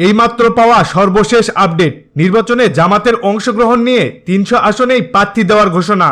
এইমাত্র পাওয়া সর্বশেষ আপডেট। নির্বাচনে জামাতের অংশগ্রহণ নিয়ে তিনশো আসনেই প্রার্থী দেওয়ার ঘোষণা।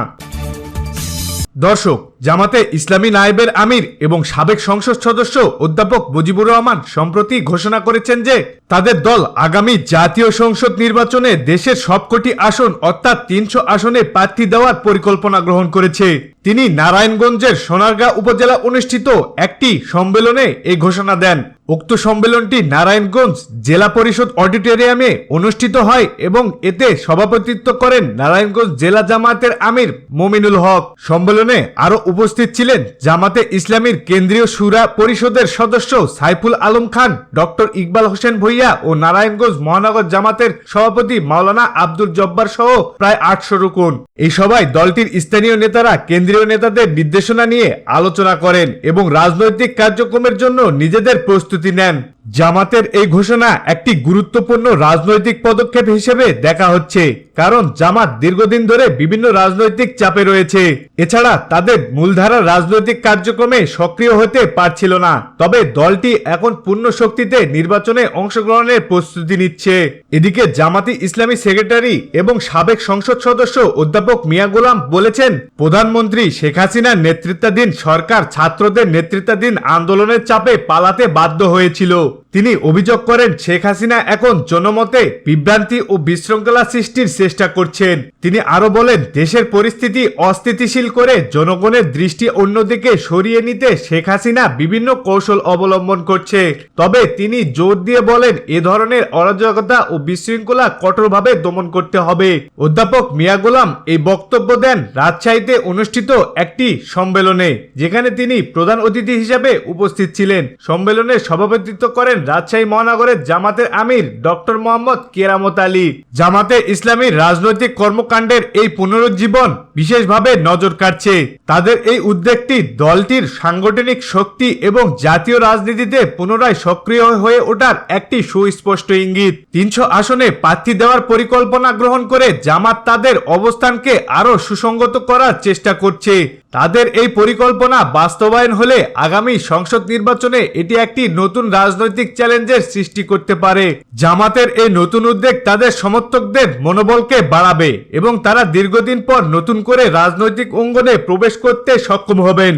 দর্শক জামাতে ইসলামী নায়েবের আমির এবং সাবেক সংসদ সদস্য অধ্যাপক মুজিবুর রহমান সম্প্রতি ঘোষণা করেছেন যে, তাদের দল আগামী জাতীয় সংসদ নির্বাচনে দেশের সবকটি আসন অর্থাৎ তিনশো আসনে প্রার্থী দেওয়ার পরিকল্পনা গ্রহণ করেছে। তিনি নারায়ণগঞ্জের সোনারগাঁ উপজেলা অনুষ্ঠিত একটি সম্মেলনে এই ঘোষণা দেন। উক্ত সম্মেলনটি নারায়ণগঞ্জ জেলা পরিষদ অডিটোরিয়ামে অনুষ্ঠিত হয় এবং এতে সভাপতিত্ব করেন নারায়ণগঞ্জ জেলা জামায়াতের আমির মমিনুল হক। সম্মেলনে আরও উপস্থিত ছিলেন জামাতে ইসলামীর কেন্দ্রীয় সুরা পরিষদের সদস্য সাইফুল আলম খান, ডক্টর ইকবাল হোসেন ভুইয়া ও নারায়ণগঞ্জ মহানগর জামাতের সভাপতি মাওলানা আব্দুল জব্বার সহ প্রায় আটশো রুকুন। এই সভায় দলটির স্থানীয় নেতারা কেন্দ্রীয় নেতাদের নির্দেশনা নিয়ে আলোচনা করেন এবং রাজনৈতিক কার্যক্রমের জন্য নিজেদের প্রস্তুতি নেন। জামাতের এই ঘোষণা একটি গুরুত্বপূর্ণ রাজনৈতিক পদক্ষেপ হিসেবে দেখা হচ্ছে, কারণ জামাত দীর্ঘদিন ধরে বিভিন্ন রাজনৈতিক চাপে রয়েছে। এছাড়া তাদের মূলধারার রাজনৈতিক কার্যক্রমে সক্রিয় হতে পারছিল না। তবে দলটি এখন পূর্ণ শক্তিতে নির্বাচনে অংশগ্রহণের প্রস্তুতি নিচ্ছে। এদিকে জামাতি ইসলামী সেক্রেটারি এবং সাবেক সংসদ সদস্য অধ্যাপক মিয়া গোলাম বলেছেন, প্রধানমন্ত্রী শেখ হাসিনার নেতৃত্বাধীন সরকার ছাত্রদের নেতৃত্বাধীন আন্দোলনের চাপে পালাতে বাধ্য হয়েছিল। তিনি অভিযোগ করেন, শেখ হাসিনা এখন জনমতে বিভ্রান্তি ও বিশৃঙ্খলা সৃষ্টির চেষ্টা করছেন। তিনি আরও বলেন, দেশের পরিস্থিতি অস্থিতিশীল করে জনগণের দৃষ্টি অন্যদিকে সরিয়ে নিতে শেখ হাসিনা বিভিন্ন কৌশল অবলম্বন করছে। তবে তিনি জোর দিয়ে বলেন, এ ধরনের অরাজকতা ও বিশৃঙ্খলা কঠোরভাবে দমন করতে হবে। অধ্যাপক মিয়া গোলাম এই বক্তব্য দেন রাজশাহীতে অনুষ্ঠিত একটি সম্মেলনে, যেখানে তিনি প্রধান অতিথি হিসেবে উপস্থিত ছিলেন। সম্মেলনে সভাপতিত্ব করেন রাজশাহী মহানগরের জামাতের আমির ডক্টর মোহাম্মদ কেরামত আলী। জামাতে ইসলামীর রাজনৈতিক কর্মকাণ্ডের এই পুনরুজ্জীবন বিশেষভাবে নজর কাটছে তাদের এই উদ্যোগটি দলটির সাংগঠনিক শক্তি এবং জাতীয় রাজনীতিতে পুনরায় সক্রিয় হয়ে ওঠার একটি সুস্পষ্ট ইঙ্গিত। তিনশো আসনে প্রার্থী দেওয়ার পরিকল্পনা গ্রহণ করে জামাত তাদের অবস্থানকে আরও সুসংগত করার চেষ্টা করছে। তাদের এই পরিকল্পনা বাস্তবায়ন হলে আগামী সংসদ নির্বাচনে এটি একটি নতুন রাজনৈতিক চ্যালেঞ্জের সৃষ্টি করতে পারে। জামাতের এই নতুন উদ্যোগ তাদের সমর্থকদের মনোবলকে বাড়াবে এবং তারা দীর্ঘদিন পর নতুন করে রাজনৈতিক অঙ্গনে প্রবেশ করতে সক্ষম হবেন।